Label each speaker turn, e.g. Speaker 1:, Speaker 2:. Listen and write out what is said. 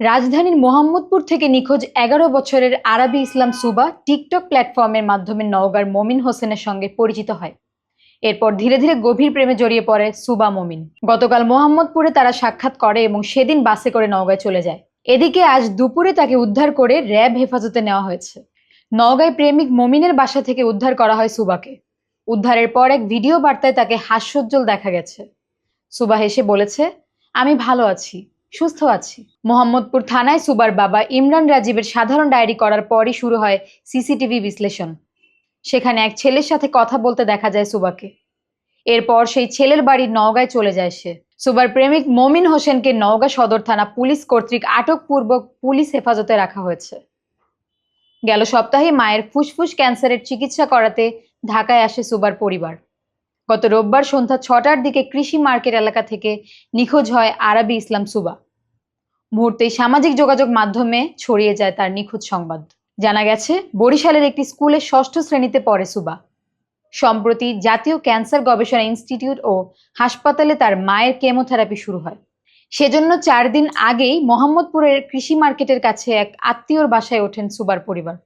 Speaker 1: রাজধানীর মোহাম্মদপুর থেকে নিখোঁজ এগারো বছরের আরাবি ইসলাম সুবা টিকটক প্ল্যাটফর্মের মাধ্যমে নওগাঁর মমিন হোসেনের সঙ্গে পরিচিত হয়। এরপর ধীরে ধীরে গভীর প্রেমে জড়িয়ে পড়ে সুবা মমিন। গতকাল মোহাম্মদপুরে তারা সাক্ষাৎ করে এবং সেদিন বাসে করে নওগাঁয় চলে যায়। এদিকে আজ দুপুরে তাকে উদ্ধার করে র্যাব হেফাজতে নেওয়া হয়েছে। নওগাঁয় প্রেমিক মমিনের বাসা থেকে উদ্ধার করা হয় সুবাকে। উদ্ধারের পর এক ভিডিও বার্তায় তাকে হাস্যোজ্জ্বল দেখা গেছে। সুবা হেসে বলেছে, আমি ভালো আছি। সুস্থ আছি। মোহাম্মদপুর থানায় সুবার বাবা ইমরান রাজীবের সাধারণ ডায়েরি করার পরই শুরু হয় সিসিটিভি বিশ্লেষণ। সেখানে এক ছেলের সাথে কথা বলতে দেখা যায় সুবাকে। এরপর সেই ছেলের বাড়ির নওগাঁয় চলে যায় সে। সুবার প্রেমিক মমিন হোসেনকে নওগাঁ সদর থানা পুলিশ কর্তৃক আটকপূর্বক পুলিশ হেফাজতে রাখা হয়েছে। গেল সপ্তাহে মায়ের ফুসফুস ক্যান্সারের চিকিৎসা করাতে ঢাকায় আসে সুবার পরিবার। গত রোববার সন্ধ্যা ছটার দিকে কৃষি মার্কেট এলাকা থেকে নিখোঁজ হয় আরাবি ইসলাম সুবা। মুহূর্তেই সামাজিক যোগাযোগ মাধ্যমে ছড়িয়ে যায় তার নিখোঁজ সংবাদ। জানা গেছে, বরিশালের একটি স্কুলে ষষ্ঠ শ্রেণীতে পড়ে সুবা। সম্প্রতি জাতীয় ক্যান্সার গবেষণা ইনস্টিটিউট ও হাসপাতালে তার মায়ের কেমোথেরাপি শুরু হয়। সেজন্য চার দিন আগেই মোহাম্মদপুরের কৃষি মার্কেটের কাছে এক আত্মীয়র বাসায় ওঠেন সুবার পরিবার।